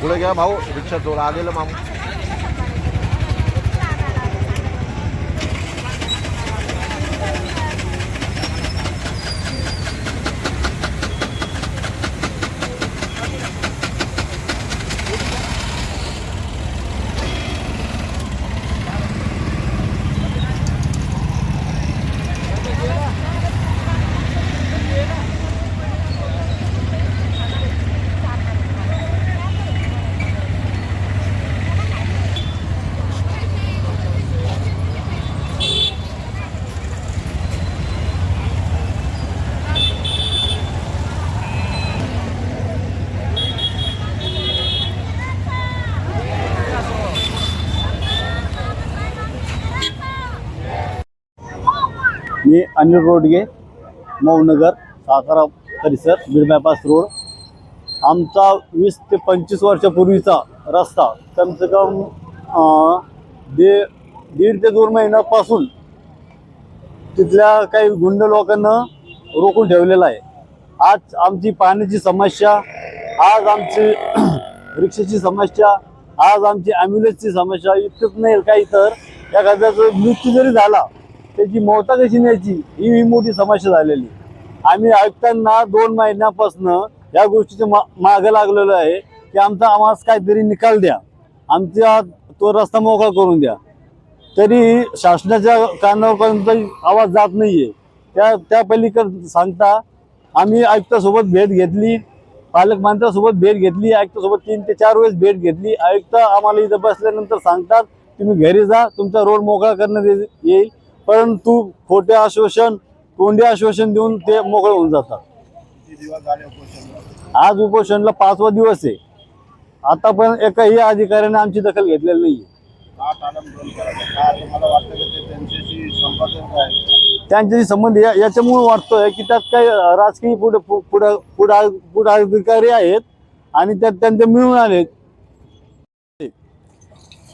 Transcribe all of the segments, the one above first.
पुढे घ्या भाऊ रिक्षा जोर आलेलं माम. मी अनिल रोडगे मौनगर सातारा परिसर बीड बायपास रोड आमचा वीस ते पंचवीस वर्षापूर्वीचा रस्ता कमसे कम दे दीड ते दोन महिन्यापासून तिथल्या काही गुंड लोकांना रोखून ठेवलेला आहे. आज आमची पाण्याची समस्या आज आमची रिक्षाची समस्या आज आमची ॲम्ब्युलन्सची समस्या इतकंच नाही काही तर. एखाद्याचा मृत्यू जरी झाला त्याची मोता कशी न्यायची? ही ही मोठी समस्या झालेली. आम्ही ऐकताना दोन महिन्यापासून या गोष्टीचं मा मागं लागलेलं आहे की आमचा आम्हाला काहीतरी निकाल द्या. आमचा तो रस्ता मोकळा करून द्या. तरी शासनाच्या कानावरपर्यंत आवाज जात नाही आहे त्या त्या पलीकडे सांगता आम्ही आयुक्तासोबत भेट घेतली पालकमंत्र्यासोबत भेट घेतली आयुक्तासोबत तीन ते चार वेळेस भेट घेतली. आयुक्त आम्हाला इथं बसल्यानंतर सांगतात तुम्ही घरी जा तुमचा रोड मोकळा करण्यात येईल. परंतु खोटे आश्वासन तोंडी आश्वासन देऊन ते मोकळे होऊन जातात. आज उपोषणला पाचवा दिवस आहे. आता पण एकाही अधिकाऱ्याने आमची दखल घेतलेली नाही त्यांच्याशी संबंध या- याच्यामुळे वाटतोय की त्यात काही राजकीय पुढे पु- पुढे पुढे पुढे अधिकारी आहेत आणि त्यात त्यांचे मिळून आले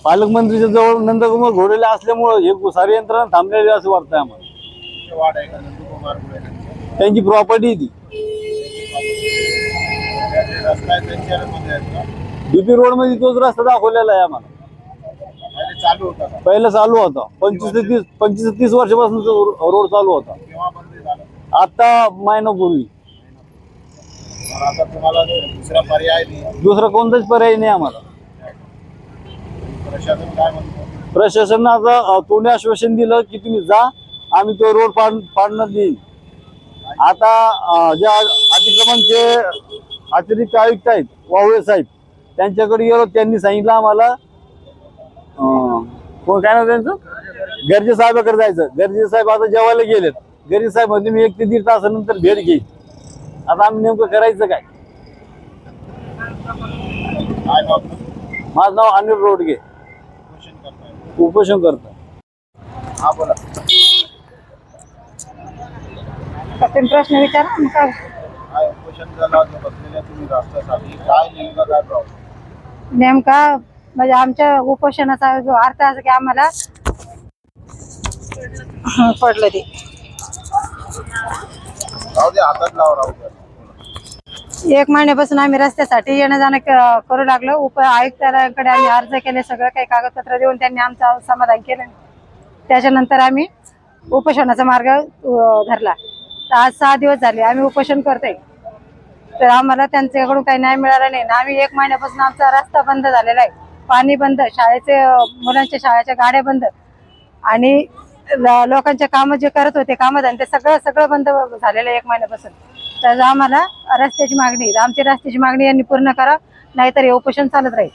पालकमंत्रीच्या जवळ नंदकुमार घोडेले असल्यामुळे हे सारी यंत्रणा थांबलेली असं वाटतंय आम्हाला. त्यांची प्रॉपर्टी ती. डीपी रोडमध्ये तोच रस्ता दाखवलेला आहे आम्हाला. चालू होता का? पहिला चालू होता. पंचवीस ते तीस पंचवीस ते तीस वर्षापासून तो रोड चालू होता. केव्हा बंद झालं. आता महिनापूर्वी. पण आता तुम्हाला दुसरा पर्याय नाही. दुसरा कोणताच पर्याय नाही आम्हाला. प्रशासन काय म्हणतो? प्रशासनानं आता तोंडी आश्वासन दिलं की तुम्ही जा आम्ही तो रोड पाड पाडण्यात येईल. आता अं, जे आ- अतिक्रमणचे अतिरिक्त आयुक्त आहेत वावळे साहेब त्यांच्याकडे गेलो त्यांनी सांगितलं आम्हाला कोण काय नाव त्यांचं? गर्जे साहेबाकडे जायचं. गर्जे साहेब आता जेवायला गेलेत. गर्जे साहेब म्हणजे मी एक ते दीड तासानंतर भेट घेईन. आता आम्ही नेमकं करायचं काय? माझं नाव अनिल रोडगे. करताय? उपोषण करतो हा बोला. प्रश्न विचारा मग काय काय क्वेश्चन झाला जो बसलेल्या तुम्ही रस्त्यासाठी काय नेमका काय प्रॉब्लेम नेमका म्हणजे आमच्या उपोषणाचा जो अर्थ असा की आम्हाला हं, पडलं ते राहू दे हातात लावा राहू दे. एक महिन्यापासून आम्ही रस्त्यासाठी येणं जाणं क- करू लागलो. उप आयुक्तांकडे आम्ही अर्ज केले सगळं काही कागदपत्र देऊन त्यांनी आमचं समाधान केलं. त्याच्यानंतर आम्ही उपोषणाचा मार्ग धरला. तर आज सहा दिवस झाले आम्ही उपोषण करतोय. तर आम्हाला त्यांच्याकडून काही न्याय मिळाला नाही. ना आम्ही एक महिन्यापासून आमचा रस्ता बंद झालेला आहे. पाणी बंद शाळेचे मुलांच्या शाळेच्या गाड्या बंद. आणि ल- लोकांचे कामं जे करत होते कामं ते सगळं सगळं बंद झालेलं आहे एक महिन्यापासून. तर आम्हाला रस्त्याची मागणी आमची रस्त्याची मागणी यांनी पूर्ण करा नाहीतर हे उपोषण चालत राहील.